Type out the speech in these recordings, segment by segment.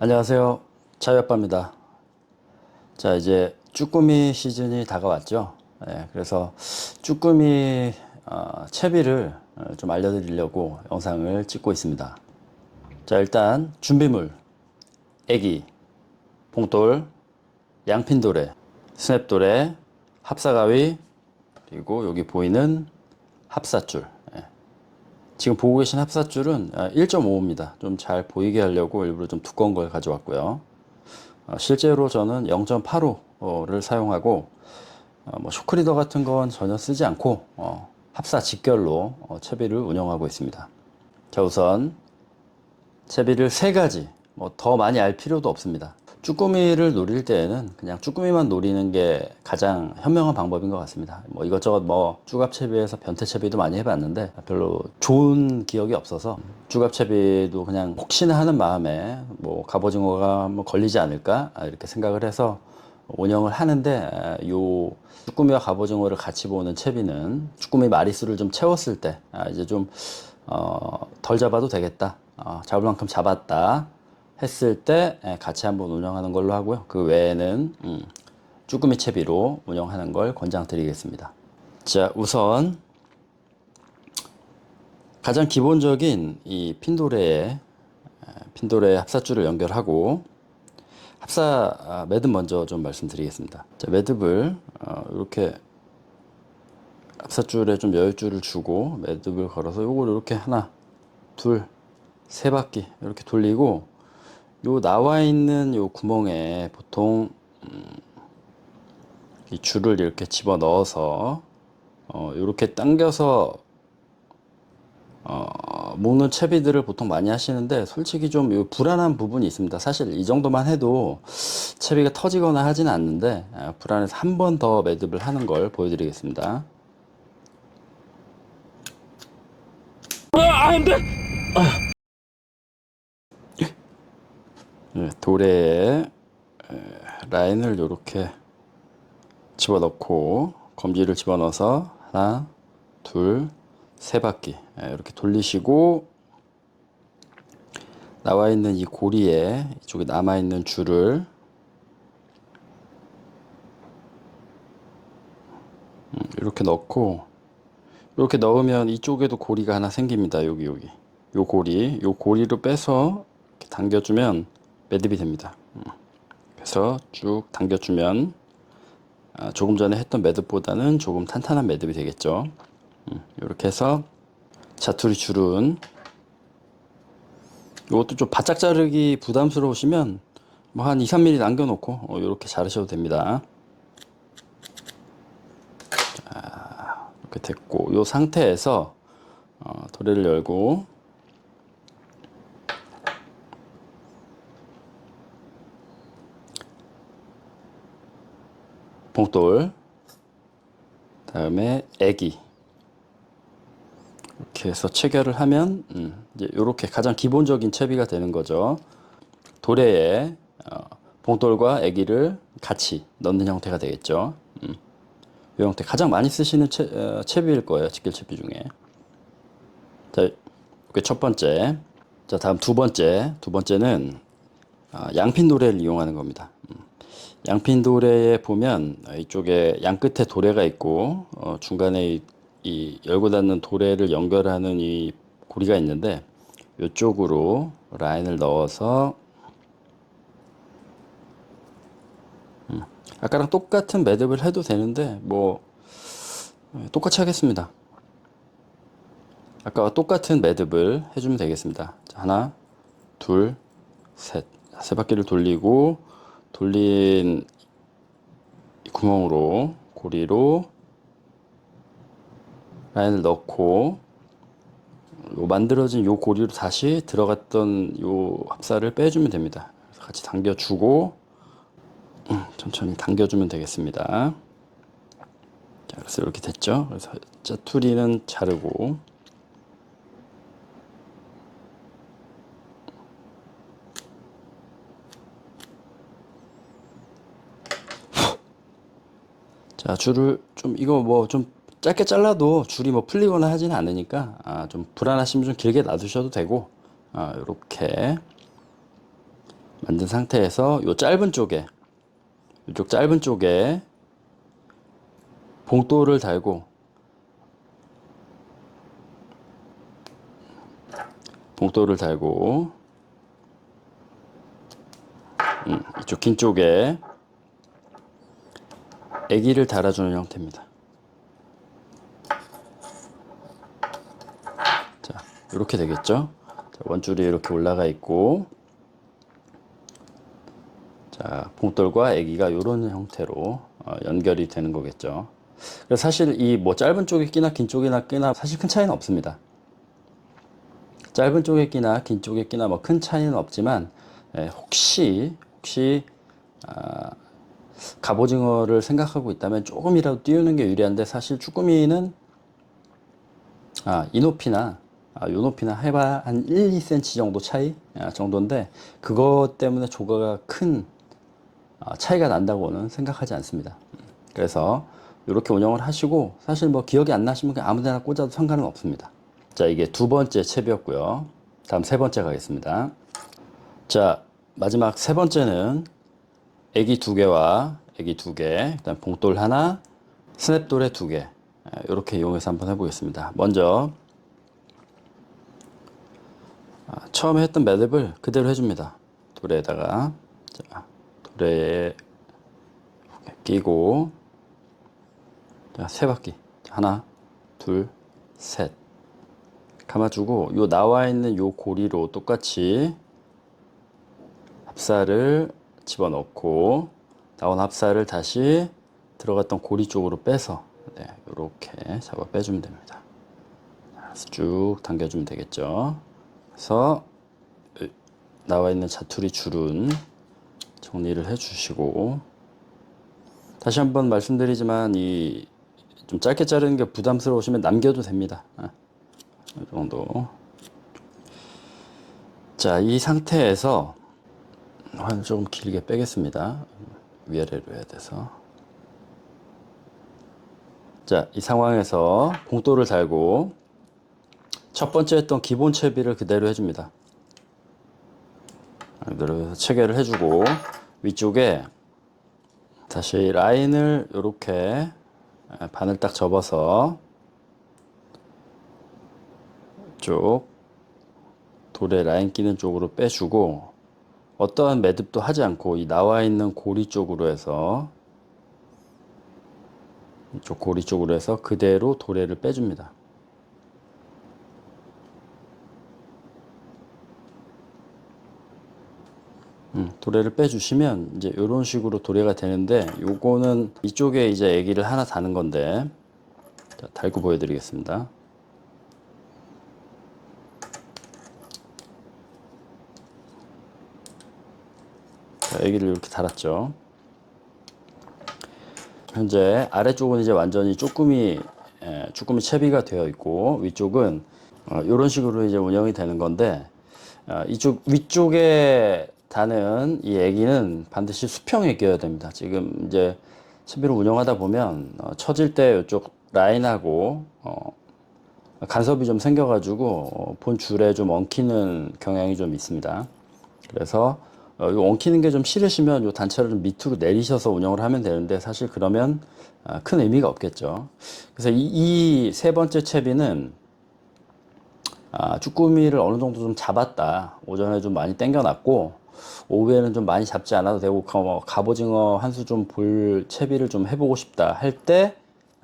안녕하세요. 자유아빠입니다. 자, 이제 쭈꾸미 시즌이 다가왔죠. 예, 그래서 쭈꾸미 어, 채비를 어, 좀 알려드리려고 영상을 찍고 있습니다. 자, 일단 준비물, 애기, 봉돌, 양핀도래, 스냅도래, 합사가위, 그리고 여기 보이는 합사줄. 예. 지금 보고 계신 합사줄은 1.5입니다. 좀 잘 보이게 하려고 일부러 좀 두꺼운 걸 가져왔고요. 어, 실제로 저는 0.85를 사용하고 어, 뭐 쇼크리더 같은 건 전혀 쓰지 않고 어, 합사 직결로 어, 채비를 운영하고 있습니다. 자 우선 채비를 세 가지 뭐 더 많이 알 필요도 없습니다. 쭈꾸미를 노릴 때에는 그냥 쭈꾸미만 노리는 게 가장 현명한 방법인 것 같습니다. 뭐 이것저것 뭐 쭈갑 채비에서 변태 채비도 많이 해봤는데 별로 좋은 기억이 없어서 쭈갑 채비도 그냥 혹시나 하는 마음에 뭐 갑오징어가 뭐 걸리지 않을까 아, 이렇게 생각을 해서 운영을 하는데 아, 요 쭈꾸미와 갑오징어를 같이 보는 채비는 쭈꾸미 마리수를 좀 채웠을 때 아, 이제 좀 어, 덜 잡아도 되겠다. 어, 잡을 만큼 잡았다. 했을 때 예, 같이 한번 운영하는 걸로 하고요. 그 외에는 음, 쭈꾸미 채비로 운영하는 걸 권장드리겠습니다. 자, 우선 가장 기본적인 이 핀도레에 에, 핀도레 합사줄을 연결하고 합사 아, 매듭 먼저 좀 말씀드리겠습니다. 자, 매듭을 어, 이렇게 합사줄에 좀 여유줄을 주고 매듭을 걸어서 요걸 이렇게 하나, 둘, 세 바퀴 이렇게 돌리고 요 나와 있는 요 구멍에 보통 음, 이 줄을 이렇게 집어 넣어서 어, 이렇게 당겨서 어, 묶는 채비들을 보통 많이 하시는데 솔직히 좀요 불안한 부분이 있습니다. 사실 이 정도만 해도 채비가 터지거나 하지는 않는데 아, 불안해서 한 번 더 매듭을 하는 걸 보여드리겠습니다. 예, 도래에 에, 라인을 이렇게 집어넣고 검지를 집어넣어서 하나, 둘, 세 바퀴 예, 이렇게 돌리시고 나와 있는 이 고리에 이쪽에 남아 있는 줄을 음, 이렇게 넣고 이렇게 넣으면 이쪽에도 고리가 하나 생깁니다. 여기 여기 요 고리 요 고리로 빼서 당겨주면 매듭이 됩니다. 음. 그래서 쭉 당겨주면 아, 조금 전에 했던 매듭보다는 조금 탄탄한 매듭이 되겠죠. 이렇게 해서 자투리 줄은 이것도 좀 바짝 자르기 부담스러우시면 뭐 한 2, 3mm 남겨놓고 이렇게 자르셔도 됩니다. 자, 이렇게 됐고 이 상태에서 어, 도래를 열고 봉돌 다음에 애기 이렇게 해서 체결을 하면 음, 이제 이렇게 가장 기본적인 채비가 되는 거죠. 도래에 어, 봉돌과 애기를 같이 넣는 형태가 되겠죠. 음, 이 형태 가장 많이 쓰시는 채, 어, 채비일 거예요. 직결 채비 중에. 자, 이게 첫 번째. 자, 다음 두 번째. 두 번째는 아, 양핀 도래를 이용하는 겁니다. 음. 양핀 도래에 보면 이쪽에 양 끝에 도래가 있고 어, 중간에 이, 이 열고 닫는 도래를 연결하는 이 고리가 있는데 이쪽으로 라인을 넣어서 음, 아까랑 똑같은 매듭을 해도 되는데 뭐 예, 똑같이 하겠습니다. 아까와 똑같은 매듭을 해주면 되겠습니다. 자, 하나, 둘, 셋. 세 바퀴를 돌리고 돌린 이 구멍으로 고리로 라인을 넣고 요 만들어진 요 고리로 다시 들어갔던 요 합사를 빼주면 됩니다. 같이 당겨주고 음, 천천히 당겨주면 되겠습니다. 자, 그래서 이렇게 됐죠. 그래서 짜투리는 자르고 자, 줄을 좀 이거 뭐 좀 짧게 잘라도 줄이 뭐 풀리거나 하지는 않으니까 아, 좀 불안하시면 좀 길게 놔두셔도 되고 아, 이렇게 만든 상태에서 요 짧은 쪽에 이쪽 짧은 쪽에 봉돌을 달고 봉돌을 달고 음, 이쪽 긴 쪽에 애기를 달아주는 형태입니다. 자, 이렇게 되겠죠? 자, 원줄이 이렇게 올라가 있고, 자, 봉돌과 애기가 이런 형태로 어, 연결이 되는 거겠죠. 그래서 사실 이 뭐 짧은 쪽에 끼나 긴 쪽이나 끼나 사실 큰 차이는 없습니다. 짧은 쪽에 끼나 긴 쪽에 끼나 뭐 큰 차이는 없지만 예, 혹시 혹시 아, 갑오징어를 생각하고 있다면 조금이라도 띄우는 게 유리한데 사실 쭈꾸미는 아, 이 높이나 아, 요 높이나 해봐 한 1, 2cm 정도 차이 아, 정도인데 그것 때문에 조가가 큰 아, 차이가 난다고는 생각하지 않습니다. 그래서 이렇게 운영을 하시고 사실 뭐 기억이 안 나시면 그냥 아무데나 꽂아도 상관은 없습니다. 자 이게 두 번째 챕이었고요. 다음 세 번째 가겠습니다. 자 마지막 세 번째는 애기 두 개와 애기 두 개, 그다음 봉돌 하나, 스냅돌에 두 개. 이렇게 이용해서 한번 해보겠습니다. 먼저 아, 처음에 했던 매듭을 그대로 해줍니다. 돌에다가 자, 돌에 끼고 자, 세 바퀴 하나, 둘, 셋 감아주고 요 나와 있는 요 고리로 똑같이 합사를 집어넣고 나온 합사를 다시 들어갔던 고리 쪽으로 빼서 네, 이렇게 잡아 빼주면 됩니다. 쭉 당겨주면 되겠죠. 그래서 나와 있는 자투리 줄은 정리를 해주시고 다시 한번 말씀드리지만 이 좀 짧게 자르는 게 부담스러우시면 남겨도 됩니다. 아, 이 정도. 자, 이 상태에서 한 조금 길게 빼겠습니다. 위아래로 해야 돼서. 자, 이 상황에서 봉돌을 달고 첫 번째 했던 기본 채비를 그대로 해줍니다. 그대로 체결을 해주고 위쪽에 다시 라인을 이렇게 바늘 딱 접어서 쪽 돌에 라인 끼는 쪽으로 빼주고 어떠한 매듭도 하지 않고 이 나와 있는 고리 쪽으로 해서 이쪽 고리 쪽으로 해서 그대로 도래를 빼줍니다. 음, 도래를 빼주시면 이제 이런 식으로 도래가 되는데 요거는 이쪽에 이제 애기를 하나 다는 건데 자, 달고 보여드리겠습니다. 자, 애기를 이렇게 달았죠. 현재 아래쪽은 이제 완전히 쭈꾸미 에, 쭈꾸미 채비가 되어 있고 위쪽은 어, 이런 식으로 이제 운영이 되는 건데 어, 이쪽 위쪽에 다는 이 애기는 반드시 수평에 끼어야 됩니다. 지금 이제 채비를 운영하다 보면 어, 처질 때 이쪽 라인하고 어, 간섭이 좀 생겨가지고 어, 본 줄에 좀 엉키는 경향이 좀 있습니다. 그래서 어, 요 엉키는 게 좀 싫으시면 요 단차를 좀 밑으로 내리셔서 운영을 하면 되는데 사실 그러면 아, 큰 의미가 없겠죠. 그래서 이 세 번째 채비는 아, 쭈꾸미를 어느 정도 좀 잡았다. 오전에 좀 많이 땡겨놨고 오후에는 좀 많이 잡지 않아도 되고 가- 뭐 갑오징어 한 수 좀 볼 채비를 좀 해보고 싶다 할 때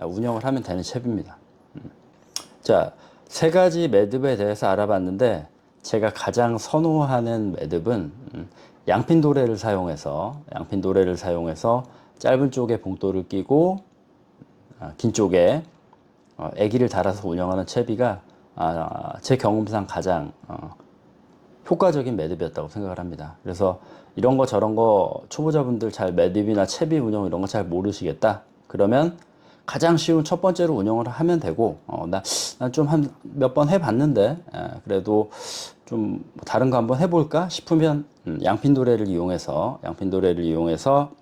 운영을 하면 되는 채비입니다. 음. 자, 세 가지 매듭에 대해서 알아봤는데 제가 가장 선호하는 매듭은 음, 양핀 도래를 사용해서 양핀 도래를 사용해서 짧은 쪽에 봉돌을 끼고 아, 긴 쪽에 어, 애기를 달아서 운영하는 채비가 아, 제 경험상 가장 어, 효과적인 매듭이었다고 생각을 합니다. 그래서 이런 거 저런 거 초보자분들 잘 매듭이나 채비 운영 이런 거 잘 모르시겠다. 그러면 가장 쉬운 첫 번째로 운영을 하면 되고, 어, 나, 난좀한 몇 번 해봤는데, 에, 그래도 좀뭐 다른 거 한번 해볼까 싶으면, 음, 양핀 도래를 이용해서, 양핀 도래를 이용해서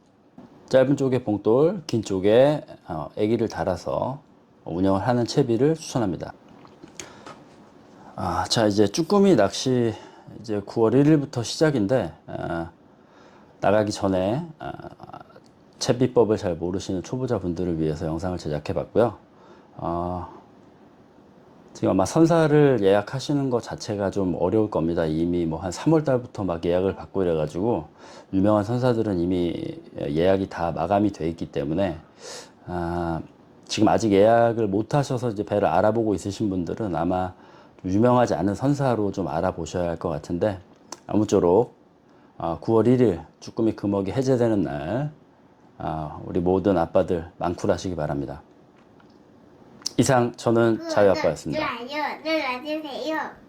짧은 쪽에 봉돌, 긴 쪽에 어, 애기를 달아서 운영을 하는 채비를 추천합니다. 아, 자, 이제 쭈꾸미 낚시 이제 9월 1일부터 시작인데, 아, 나가기 전에 아, 채비법을 잘 모르시는 초보자분들을 위해서 영상을 제작해 봤고요. 어, 지금 아마 선사를 예약하시는 것 자체가 좀 어려울 겁니다. 이미 뭐 한 3월 달부터 막 예약을 받고 이래가지고 유명한 선사들은 이미 예약이 다 마감이 돼 있기 때문에 아, 지금 아직 예약을 못 하셔서 이제 배를 알아보고 있으신 분들은 아마 좀 유명하지 않은 선사로 좀 알아보셔야 할 것 같은데 아무쪼록 아, 9월 1일 쭈꾸미 금어기 해제되는 날 아, 우리 모든 아빠들 망쿨하시기 바랍니다. 이상 저는 자유 아빠였습니다. 좋아요 눌러주세요.